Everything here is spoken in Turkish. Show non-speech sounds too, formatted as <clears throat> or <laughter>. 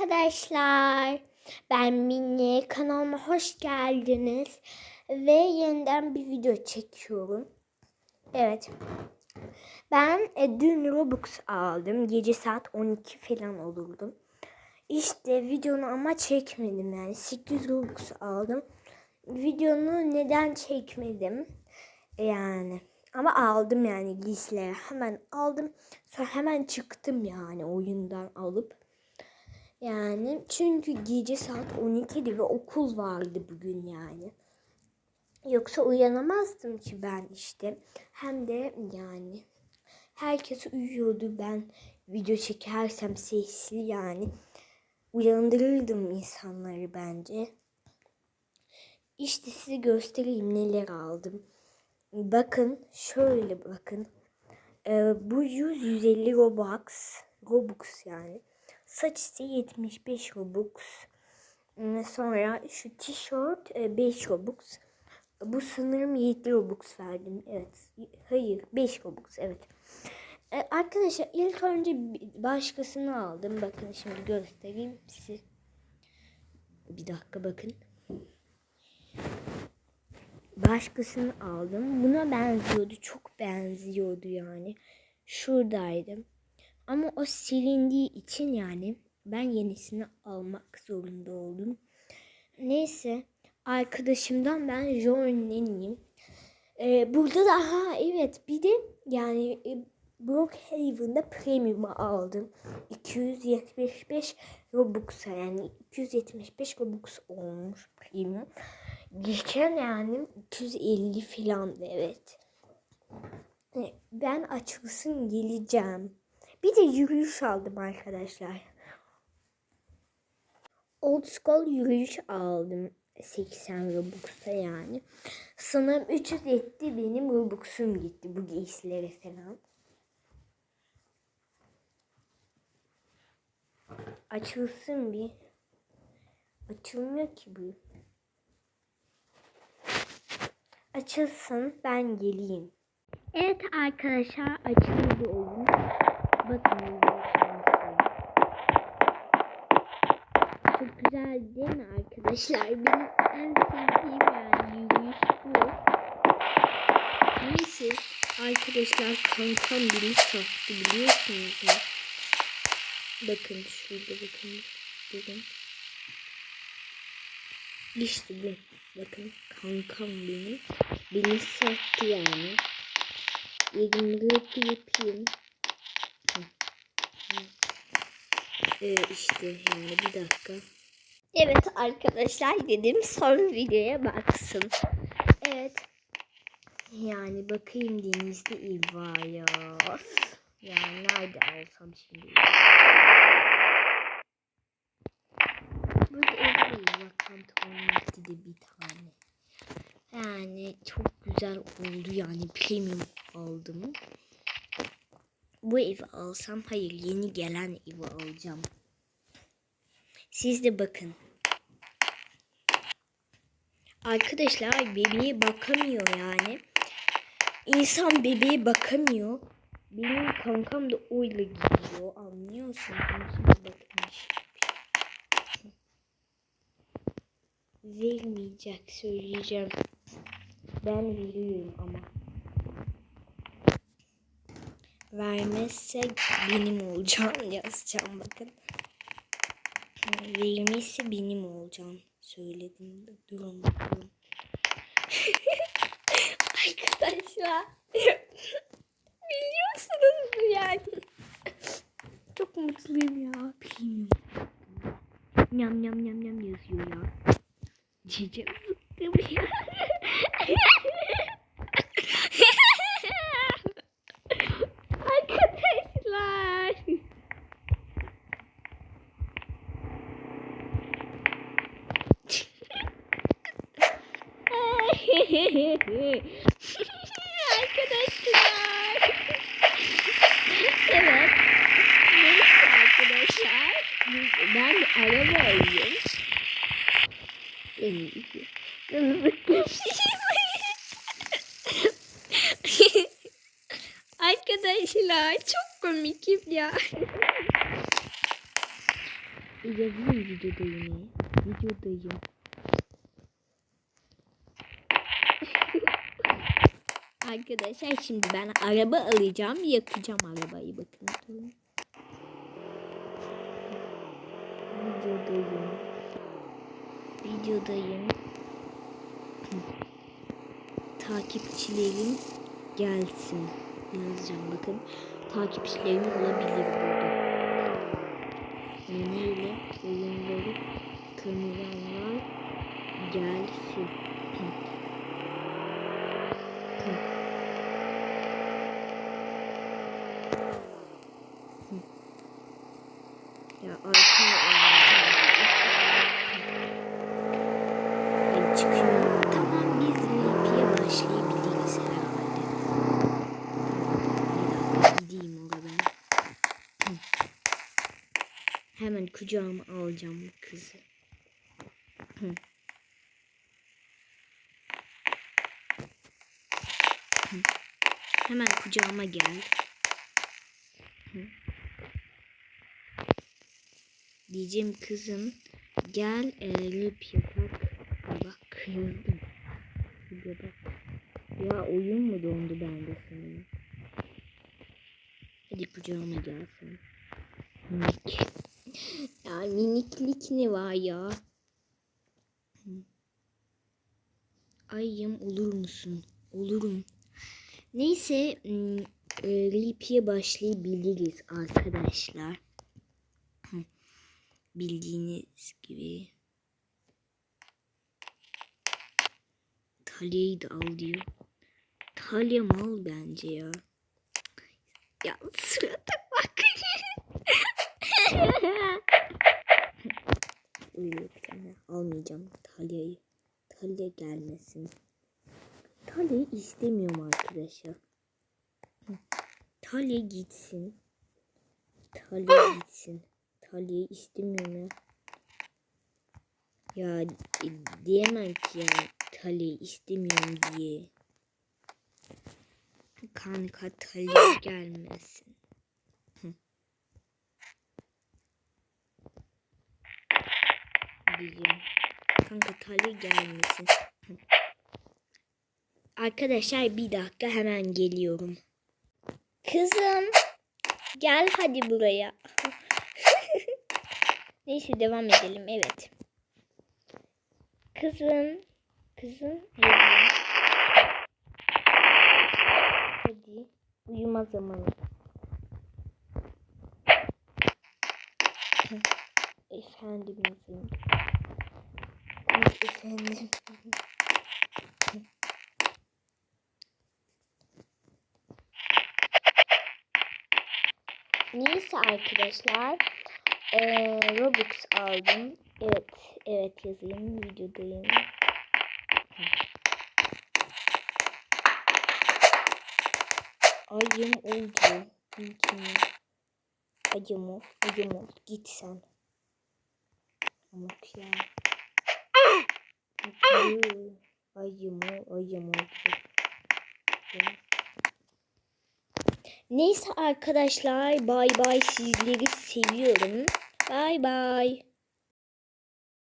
arkadaşlar. Ben Mine. Kanalıma hoş geldiniz. Ve yeniden bir video çekiyorum. Evet. Ben e, dün Robux aldım. Gece saat 12 falan olurdu. İşte videonu ama çekmedim yani. 8 Robux aldım. Videonu neden çekmedim? Yani ama aldım yani giysileri. Hemen aldım. Sonra hemen çıktım yani oyundan alıp. Yani çünkü gece saat 12'di ve okul vardı bugün yani. Yoksa uyanamazdım ki ben işte. Hem de yani herkes uyuyordu. Ben video çekersem sesli yani uyandırırdım insanları bence. İşte size göstereyim neler aldım. Bakın şöyle bakın. Ee, bu 100 150 Robux. Robux yani. Saç ise 75 Robux. Ee, Sonra şu tişört e, 5 Robux. Bu sanırım 7 Robux verdim. Evet. Hayır 5 Robux evet. Ee, arkadaşlar ilk önce başkasını aldım. Bakın şimdi göstereyim size. Bir dakika bakın başkasını aldım. Buna benziyordu. Çok benziyordu yani. Şuradaydım. Ama o silindiği için yani ben yenisini almak zorunda oldum. Neyse arkadaşımdan ben Journey'im. Ee, burada da ha evet bir de yani e, Brookhaven'da Premium'u aldım. 275 Robux'a yani 275 Robux olmuş Premium. Geçen yani 250 filandı evet. E, Ben açılsın geleceğim. Bir de yürüyüş aldım arkadaşlar. Old School yürüyüş aldım. 80 Robux'a yani. Sanırım 300 etti benim Robux'um gitti bu giysilere falan. Açılsın bir. Açılmıyor ki bu. Açılsın ben geleyim. Evet arkadaşlar açıldı oyun. Bakın Çok güzel değil mi arkadaşlar? Benim en sevdiğim yani yürüyüş bu. Neyse arkadaşlar kankam beni sattı biliyorsunuz mu? Bakın şurada bakın. Bakın. İşte bu. Bakın kankam benim. Beni sattı yani. Yedimlilik yapayım. Ee, işte yani bir dakika. Evet arkadaşlar dedim son videoya baksın. Evet. Yani bakayım denizde ya. Yani nerede alsam şimdi? Burada ev var. Pantolon de bir tane. Yani çok güzel oldu yani premium aldım. Bu evi alsam hayır yeni gelen evi alacağım. Siz de bakın. Arkadaşlar bebeğe bakamıyor yani. İnsan bebeğe bakamıyor. Benim kankam da öyle gidiyor. Anlıyorsun. Bakın. Vermeyecek söyleyeceğim. Ben veriyorum ama. Vermezse benim olacağım <laughs> yazacağım bakın. Vermezse benim olacağım söyledim. Durun bakalım. <laughs> Arkadaşlar. <laughs> Biliyorsunuz yani. Çok mutluyum ya. Bilmiyorum. Nyam nyam nyam nyam yazıyor ya. Cicim sıktım ya. <laughs> Arkadaşlar. Evet. Neyse arkadaşlar. Ben araba alıyorum. En iyisi. Arkadaşlar çok komikim ya. yazayım videodayım. Videodayım. Arkadaşlar şimdi ben araba alacağım. Yakacağım arabayı bakın. Durun. Videodayım. Videodayım. Takipçilerim gelsin. Yazacağım bakın. Takipçilerim olabilir burada. Yeniyle oyunları tanıyanlar gelsin. Ya arka Ben çıkıyorum. Tamam biz VIP'ye başlayabiliriz herhalde. Bir dakika gideyim oraya ben. Hı. Hemen kucağıma alacağım bu kızı. Hemen kucağıma gel. Diyeceğim kızım gel e, rip yapak. Bak kırıldım. Bak. Ya oyun mu dondu bende senin? Hadi kucağıma gelsin. Minik. Ya miniklik ne var ya? Ayım olur musun? Olurum. Neyse m, e, Lipi'ye başlayabiliriz arkadaşlar. <clears throat> Bildiğiniz gibi. Talya'yı da al diyor. Talya mal bence ya. Ya <laughs> surata bak. Öyle yapacağım. Almayacağım Talya'yı. Talya gelmesin. Talya'yı istemiyorum arkadaşlar. Talya gitsin. Talya gitsin. Talya'yı istemiyorum ya. Ya e, diyemem ki ya Talya'yı istemiyorum diye. Kanka Talya gelmesin. Diyeceğim. Kanka Talya gelmesin. Arkadaşlar bir dakika hemen geliyorum. Kızım gel hadi buraya. <laughs> Neyse devam edelim evet. Kızım. Kızım. yazıyor. Hadi. Uyuma zamanı. Efendim yazayım. Efendim. Neyse arkadaşlar. Ee, Robux aldım. Evet, evet yazayım. Videodayım. Ayım oldu. Mümkün. Ayım ol. Ayım. Git sen. Amok ya. Ayım ol. Ayım ol. Neyse arkadaşlar bay bay sizleri seviyorum. Bay bay.